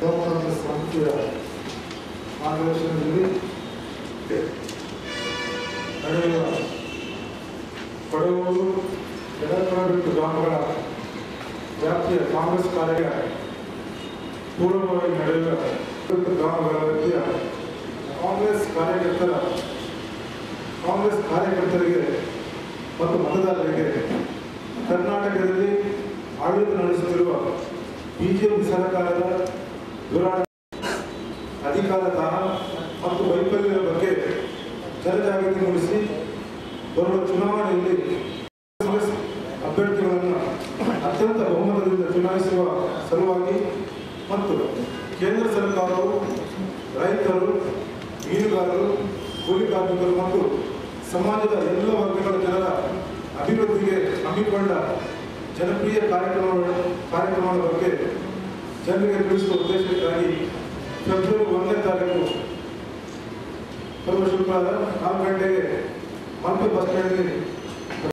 ಗೌರವ ಸಂಸ್ಥೆಯ ಮಾರ್ಗದರ್ಶನದಲ್ಲಿ ನಡೆಯುವ ಕೊಡಗೂರು ಎಡಕರಬಿಟ್ಟು ಗ್ರಾಮಗಳ ವ್ಯಾಪ್ತಿಯ ಕಾಂಗ್ರೆಸ್ ಕಾರ್ಯ ಪೂರ್ವವಾಗಿ ನಡೆಯುವ ಗ್ರಾಮಗಳ ವ್ಯಾಪ್ತಿಯ ಕಾಂಗ್ರೆಸ್ ಕಾರ್ಯಕರ್ತರ, ಕಾಂಗ್ರೆಸ್ ಕಾರ್ಯಕರ್ತರಿಗೆ ಮತ್ತು ಮತದಾರರಿಗೆ ಕರ್ನಾಟಕದಲ್ಲಿ ಆಡಳಿತ ನಡೆಸುತ್ತಿರುವ ಬಿಜೆಪಿ ಸರ್ಕಾರದ ದುರಾಡ ಅಧಿಕಾರ ದಾನ ಮತ್ತು ವೈಫಲ್ಯದ ಬಗ್ಗೆ ಜನಜಾಗೃತಿ ಮೂಡಿಸಿ ಬರುವ ಚುನಾವಣೆಯಲ್ಲಿ ಕಾಂಗ್ರೆಸ್ ಅಭ್ಯರ್ಥಿಗಳನ್ನು ಅತ್ಯಂತ ಬಹುಮತದಿಂದ ಚುನಾಯಿಸುವ ಸಲುವಾಗಿ ಮತ್ತು ಕೇಂದ್ರ ಸರ್ಕಾರವು ರೈತರು, ಮೀನುಗಾರರು, ಕೂಲಿ ಕಾರ್ಮಿಕರು ಮತ್ತು ಸಮಾಜದ ಎಲ್ಲ ವರ್ಗಗಳ ಜನರ ಅಭಿವೃದ್ಧಿಗೆ ಹಮ್ಮಿಕೊಂಡ ಜನಪ್ರಿಯ ಕಾರ್ಯಕ್ರಮಗಳ ಕಾರ್ಯಕ್ರಮಗಳ ಬಗ್ಗೆ ಜನರಿಗೆ ತಿಳಿಸುವ ಉದ್ದೇಶಕ್ಕಾಗಿ ಫೆಬ್ರವರಿ ಒಂದನೇ ತಾರೀಕು ಶುಕ್ರವಾರ ನಾಲ್ಕು ಗಂಟೆಗೆ ಮಲ್ಪೆ ಬಸ್ ಸ್ಟ್ಯಾಂಡ್ನಲ್ಲಿ